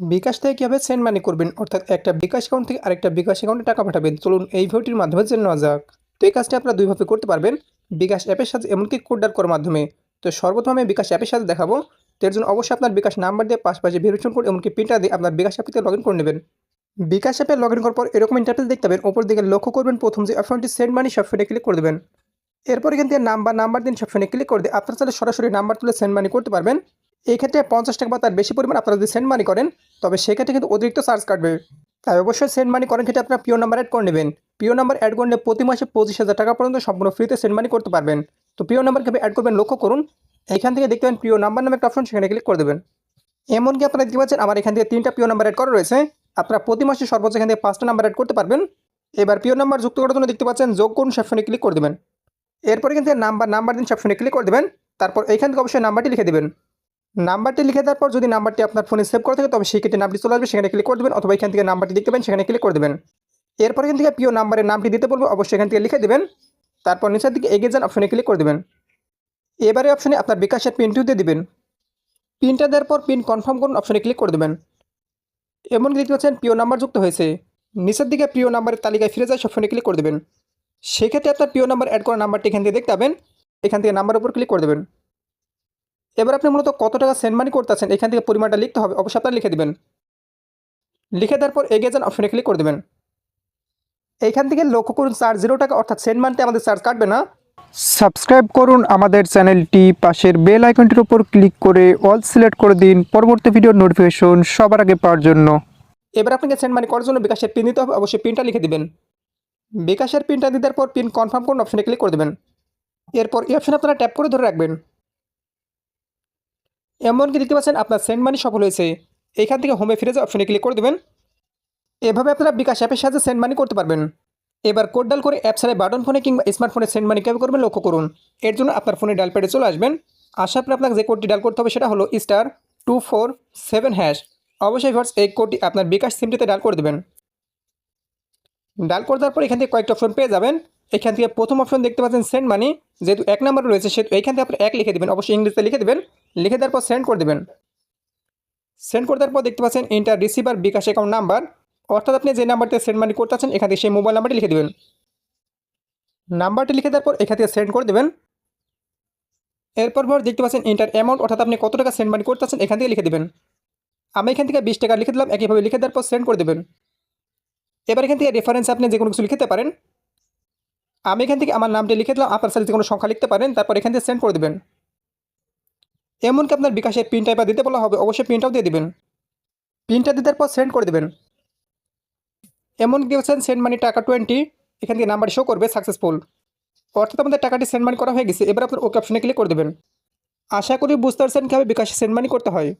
বিকাশ থেকে কীভাবে send money করবেন? অর্থাৎ একটা বিকাশ অ্যাকাউন্ট থেকে আরেকটা বিকাশ অ্যাকাউন্টে টাকা পাঠাবেন। চলুন এই ভিডিওটির মাধ্যমে জেনে নেওয়া যাক। তো এই কাজটি আপনারা দুইভাবে করতে পারবেন। বিকাশ অ্যাপের সাথে এমনকি কোড ডাল করার মাধ্যমে। তো সর্বপ্রথম আমি বিকাশ অ্যাপের সাথে দেখাবো। তো এর জন্য অবশ্যই আপনার বিকাশ নাম্বার দিয়ে পাশাপাশি ভেরিফিকেশন কোড এমনকি প্রিন্টার দিয়ে আপনার বিকাশ অ্যাপে লগ ইন করে নেবেন। বিকাশ অ্যাপে লগ ইন করার পর এরকম ইন্টারফেস দেখতে পাবেন। ওপর দিকে লক্ষ্য করবেন প্রথম যে অপশনটি সেন্ড মানি সবসময় ক্লিক করে দেবেন। এরপর এখান থেকে নাম্বার নাম্বার দিন সবসময় ক্লিক করে দিয়ে আপনারা চাইলে সরাসরি নাম্বার তুলে সেন্ড মানি করতে পারবেন। এই ক্ষেত্রে পঞ্চাশ টাকা বা তার বেশি পরিমাণ আপনারা যদি সেন্ড মানি করেন, তবে সেক্ষেত্রে কিন্তু অতিরিক্ত চার্জ কাটবে। তাই অবশ্যই সেন্ড মানি করেন ক্ষেত্রে আপনার পিও নাম্বার অ্যাড করে নেবেন। পিও নাম্বার অ্যাড করলে প্রতি মাসে পঁচিশ হাজার টাকা পর্যন্ত সম্পূর্ণ ফ্রিতে সেন্ড মানি করতে পারবেন। তো পিও নাম্বার কীভাবে অ্যাড করবেন লক্ষ্য করুন। এখান থেকে দেখতে পাবেন পিও নাম্বার নামে একটা অপশন সেখানে ক্লিক করে দেবেন। এমনকি আপনারা দেখতে পাচ্ছেন আমার এখান থেকে তিনটা পিও নাম্বার অ্যাড করা রয়েছে। আপনারা প্রতি মাসে সর্বোচ্চ এখান থেকে পাঁচটা নাম্বার অ্যাড করতে পারবেন। এবার পিও নাম্বার যুক্ত করার জন্য দেখতে পাচ্ছেন যোগ করুন সেকশনে ক্লিক করে দেবেন। এরপর এখান থেকে নাম্বার নাম্বার দিন সেকশনে ক্লিক করে দেবেন। তারপর এখান থেকে অবশ্যই নাম্বারটি লিখে দেবেন। নাম্বারটি লিখে দেওয়ার পর যদি নাম্বারটি আপনার ফোনে সেভ করা থাকে, তবে সেই ক্ষেত্রে নামটি চলে আসবে, সেখানে ক্লিক করে দেবেন অথবা এখান থেকে নাম্বারটি দেখতে পাবেন সেখানে ক্লিক করে দেবেন। এরপর এখান থেকে পিও নাম্বারের নামটি দিতে বলব, অবশ্যই এখান থেকে লিখে দেবেন। তারপর নিচের দিকে এগিয়ে যান অপশনে ক্লিক করে দেবেন। এবারে অপশনে আপনার বিকাশের পিনটিও দিয়ে দেবেন। পিনটা দেওয়ার পর পিন কনফার্ম করুন অপশনে ক্লিক করে দেবেন। এমন দেখতে পাচ্ছেন পিও নাম্বার যুক্ত হয়েছে। নিচের দিকে প্রিয় নাম্বারের তালিকায় ফিরে যায় সবসময় ক্লিক করে দেবেন। সেক্ষেত্রে আপনার প্রিয় নাম্বার অ্যাড করা নাম্বারটি এখান থেকে দেখতে পাবেন। এখান থেকে নাম্বার উপর ক্লিক করে দেবেন। এবার আপনি মূলত কত টাকা সেন্ড মানি করতে আছেন এখান থেকে পরিমাণটা লিখতে হবে অবশ্যই আপনারা লিখে দেবেন। লিখে দেওয়ার পর এগিয়ে যান অপশনে ক্লিক করে দেবেন। এইখান থেকে লক্ষ্য করুন চার্জ জিরো টাকা অর্থাৎ সেন্ড মানিতে আমাদের চার্জ কাটবে না। সাবস্ক্রাইব করুন আমাদের চ্যানেলটি পাশের বেল আইকনটির উপর ক্লিক করে অল সিলেক্ট করে দিন পরবর্তী ভিডিওর নোটিফিকেশন সবার আগে পাওয়ার জন্য। এবার আপনাকে সেন্ড মানি করার জন্য বিকাশের পিন দিতে হবে অবশ্যই পিনটা লিখে দেবেন। বিকাশের পিনটা দেওয়ার পর পিন কনফার্ম করুন অপশনে ক্লিক করে দেবেন। এরপর এই অপশনে আপনারা ট্যাপ করে ধরে রাখবেন। এমনকি দেখতে পাচ্ছেন আপনার সেন্ড মানি সফল হয়েছে। এখান থেকে হোমে ফিরে যাওয়া অপশনে ক্লিক করে দেবেন। এভাবে আপনারা বিকাশ অ্যাপের সাহায্যে সেন্ড মানি করতে পারবেন। এবার কোড ডাল করে অ্যাপ ছাড়াই বাটন ফোনে কিংবা স্মার্টফোনে সেন্ড মানি কীভাবে করবেন লক্ষ্য করুন। এর জন্য আপনার ফোনে ডাল প্যাডে চলে আসবেন। আসার পরে আপনাকে যে কোডটি ডাল করতে হবে সেটা হলো star two four seven hash অবশ্যই ভার্স এই কোডটি আপনার বিকাশ সিমটিতে ডাল করে দেবেন। ডাল করে দেওয়ার পর এখান থেকে কয়েকটা অপশন পেয়ে যাবেন। এখান থেকে প্রথম অপশন দেখতে পাচ্ছেন সেন্ড মানি। যেহেতু এক নাম্বার রয়েছে, সেহেতু এইখান থেকে আপনি এক লিখে দেবেন। অবশ্যই ইংলিশে লিখে দেবেন। লিখে দেওয়ার পর সেন্ড করে দেবেন। সেন্ড করে দেওয়ার পর দেখতে পাচ্ছেন enter receiver bKash account number অর্থাৎ আপনি যে নাম্বারতে সেন্ড মানি করতে আছেন এখান থেকে সেই মোবাইল নাম্বারটি লিখে দেবেন। নাম্বারটি লিখে দেওয়ার পর এখান থেকে সেন্ড করে দেবেন। এরপর পর দেখতে পাচ্ছেন ইন্টার অ্যামাউন্ট অর্থাৎ আপনি কত টাকা সেন্ড মানি করতে আছেন এখান থেকে লিখে দেবেন। আমি এখান থেকে বিশ টাকা লিখে দিলাম, একইভাবে লিখে দেওয়ার পর সেন্ড করে দেবেন। এবার এখান থেকে রেফারেন্স আপনি যে কোনো কিছু লিখতে পারেন। আমি এখান থেকে আমার নামটি লিখে দিলাম, আপনার সাথে যে কোনো সংখ্যা লিখতে পারেন, তারপর এখান থেকে সেন্ড করে দেবেন। এমনকি আপনার বিকাশের পিন টাইপা দিতে বলা হবে, অবশ্যই পিনটাও দিয়ে দেবেন। পিনটা দিতে পর সেন্ড করে দেবেন। এমন হচ্ছেন সেন্ড মানি টাকা টোয়েন্টি এখান থেকে নাম্বার শো করবে সাকসেসফুল অর্থাৎ আমাদের টাকাটি সেন্ড মানি করা হয়ে গেছে, এবার আপনার ওকে অপশনে ক্লিক করে দেবেন। আশা করি বুঝতে পারছেন কীভাবে বিকাশে সেন্ড মানি করতে হয়।